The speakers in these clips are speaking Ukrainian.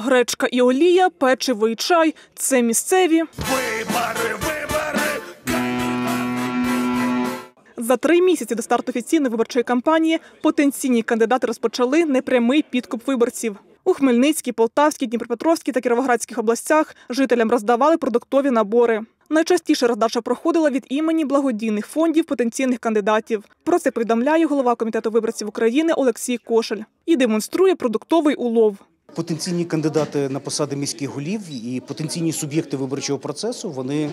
Гречка і олія, печиво і чай це місцеві. Вибори, вибори. За три місяці до старту офіційної виборчої кампанії потенційні кандидати розпочали непрямий підкуп виборців. У Хмельницькій, Полтавській, Дніпропетровській та Кіровоградських областях жителям роздавали продуктові набори. Найчастіше роздача проходила від імені благодійних фондів потенційних кандидатів. Про це повідомляє голова комітету виборців України Олексій Кошель і демонструє продуктовий улов. Потенційні кандидати на посади міських голів і потенційні суб'єкти виборчого процесу вони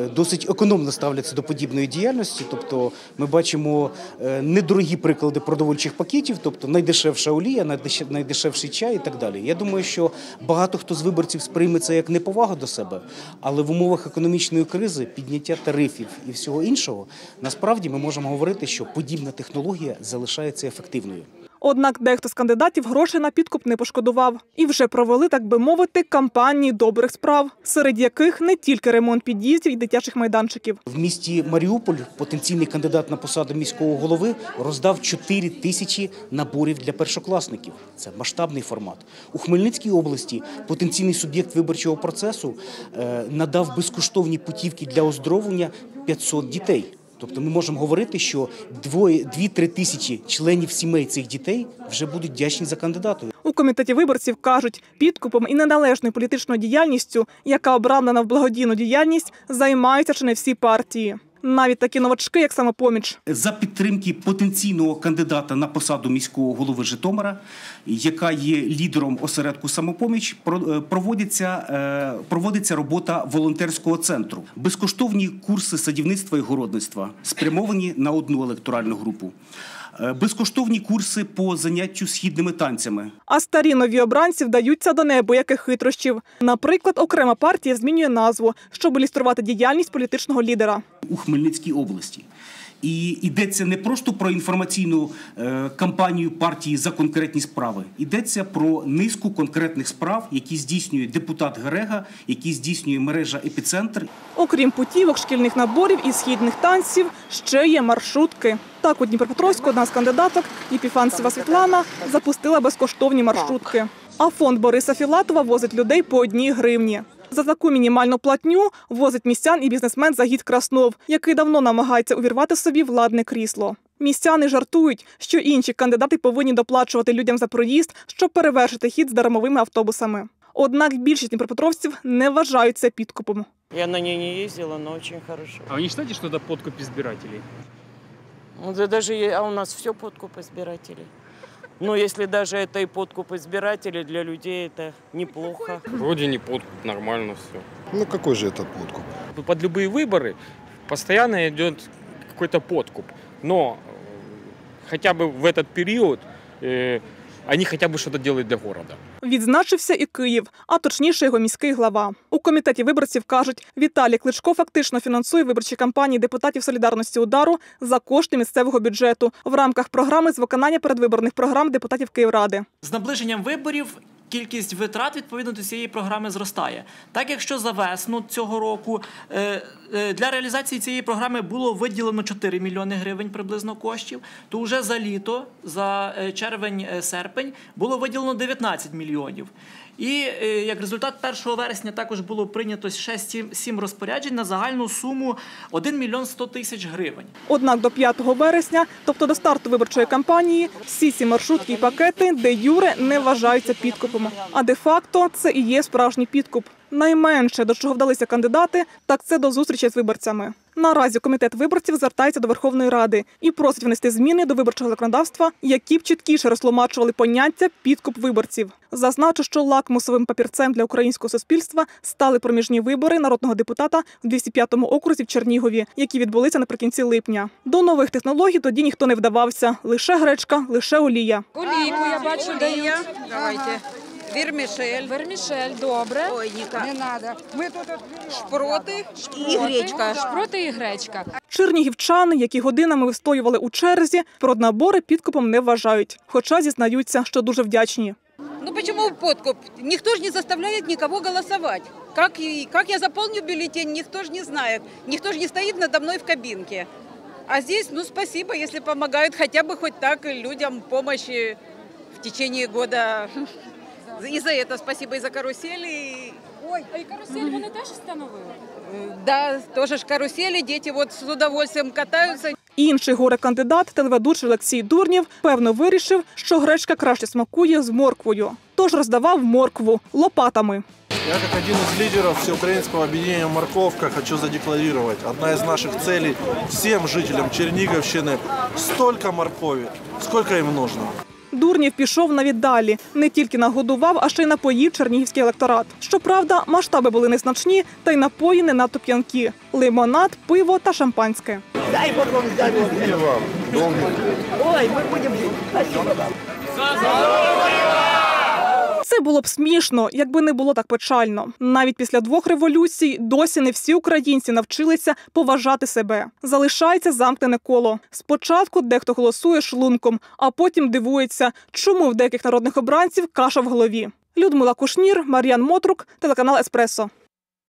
е, досить економно ставляться до подібної діяльності. Тобто, ми бачимо е, недорогі приклади продовольчих пакетів, тобто найдешевша олія, найдеше- найдешевший чай і так далі. Я думаю, що багато хто з виборців сприйме це як неповагу до себе, але в умовах економічної кризи, підняття тарифів і всього іншого, насправді ми можемо говорити, що подібна технологія залишається ефективною. Однак дехто з кандидатів грошей на підкуп не пошкодував і вже провели, так би мовити, кампанії добрих справ, серед яких не тільки ремонт під'їздів і дитячих майданчиків. В місті Маріуполь потенційний кандидат на посаду міського голови роздав 4 тисячі наборів для першокласників. Це масштабний формат. У Хмельницькій області потенційний суб'єкт виборчого процесу е, надав безкоштовні путівки для оздоровлення 500 дітей. Тобто ми можемо говорити, що дві-три тисячі членів сімей цих дітей вже будуть вдячні за кандидатою. У комітеті виборців кажуть, підкупом і неналежною політичною діяльністю, яка обрамлена в благодійну діяльність, займаються чи не всі партії. Навіть такі новачки, як самопоміч. за підтримки потенційного кандидата на посаду міського голови Житомира, яка є лідером осередку самопоміч, е, проводиться, е, проводиться робота волонтерського центру. Безкоштовні курси садівництва і городництва спрямовані на одну електоральну групу. Е, Безкоштовні курси по заняттю східними танцями. А старі нові обранці вдаються до неабияких хитрощів. Наприклад, окрема партія змінює назву, щоб ілюструвати діяльність політичного лідера. у Хмельницькій області. І йдеться не просто про інформаційну е, кампанію партії за конкретні справи. Йдеться про низку конкретних справ, які здійснює депутат Герега, які здійснює мережа епіцентр. Окрім путівок, шкільних наборів і східних танців, ще є маршрутки. Так, у Дніпропетровську одна з кандидаток Єпіфанцева Світлана запустила безкоштовні маршрутки. А фонд Бориса Філатова возить людей по одній гривні. За таку мінімальну платню возить містян і бізнесмен Загід Краснов, який давно намагається увірвати собі владне крісло. Містяни жартують, що інші кандидати повинні доплачувати людям за проїзд, щоб перевершити хід з дармовими автобусами. Однак більшість дніпропетровців не вважають це підкупом. Я на ней не ездила, но очень хорошо. А вы не считаете, что это подкуп избирателей? Ну, да даже е- а у нас все подкуп избирателей. Ну, если даже это и подкуп избирателей, для людей это неплохо. Вроде не подкуп, нормально все. Ну какой же это подкуп? Под любые выборы постоянно идет какой-то подкуп. Но э, хотя бы в этот период э, они хоча б щось роблять для города. Відзначився і Київ, а точніше його міський глава. У комітеті виборців кажуть, Віталій Кличко фактично фінансує виборчі кампанії депутатів солідарності удару за кошти місцевого бюджету в рамках програми з виконання передвиборних програм депутатів Київради. З наближенням виборів кількість витрат відповідно до цієї програми зростає. Так, якщо за весну цього року е, е, для реалізації цієї програми було виділено 4 мільйони гривень приблизно коштів, то вже за літо, за е, червень-серпень, було виділено 19 мільйонів. І е, як результат 1 вересня також було прийнято ще 7 розпоряджень на загальну суму 1 мільйон 100 тисяч гривень. Однак до 5 вересня, тобто до старту виборчої кампанії, всі ці маршрутки і пакети де юре не вважаються підкупом. А де-факто це і є справжній підкуп. Найменше до чого вдалися кандидати, так це до зустрічі з виборцями. Наразі комітет виборців звертається до Верховної Ради і просить внести зміни до виборчого законодавства, які б чіткіше розтлумачували поняття підкуп виборців. Зазначу, що лакмусовим папірцем для українського суспільства стали проміжні вибори народного депутата в 205-му окрузі в Чернігові, які відбулися наприкінці липня. До нових технологій тоді ніхто не вдавався. Лише гречка, лише олія. Олійку я бачу дають. Давайте. Вірмішель. Вермішель, добре. Ой, Ніка. Не надо. Мы тут Шпроти і гречка. Шпроти і гречка. Чернігівчани, які годинами вистоювали у черзі, проднабори підкупом не вважають, хоча зізнаються, що дуже вдячні. Ну почему подкуп? Никто же не заставляет никого голосовать. Как, и, как я заполню бюллетень, никто же не знает. Никто же не стоит надо мной в кабинке. А здесь, ну, спасибо, если помогают хотя бы хоть так людям помощи в течение года И за это спасибо, и за карусели. Ой, А і карусель вони теж встановили? э, да, тоже ж карусели, дети вот с удовольствием катаются. Інший горе-кандидат, телеведучий Олексій Дурнєв, певно вирішив, що гречка краще смакує з морквою. Тож роздавав моркву лопатами. Я как один из лидеров всеукраинского объединения «Морковка» хочу задекларировать. Одна из наших целей всем жителям Черниговщины столько моркови, сколько им нужно. Дурнєв пішов навіть далі. Не тільки нагодував, а ще й напоїв чернігівський електорат. Щоправда, масштаби були незначні, та й напої не надто п'янкі: лимонад, пиво та шампанське. Це було б смішно, якби не було так печально. Навіть після двох революцій досі не всі українці навчилися поважати себе. Залишається замкнене коло. Спочатку дехто голосує шлунком, а потім дивується, чому в деяких народних обранців каша в голові. Людмила Кушнір, Мар'ян Мотрук, телеканал Еспресо.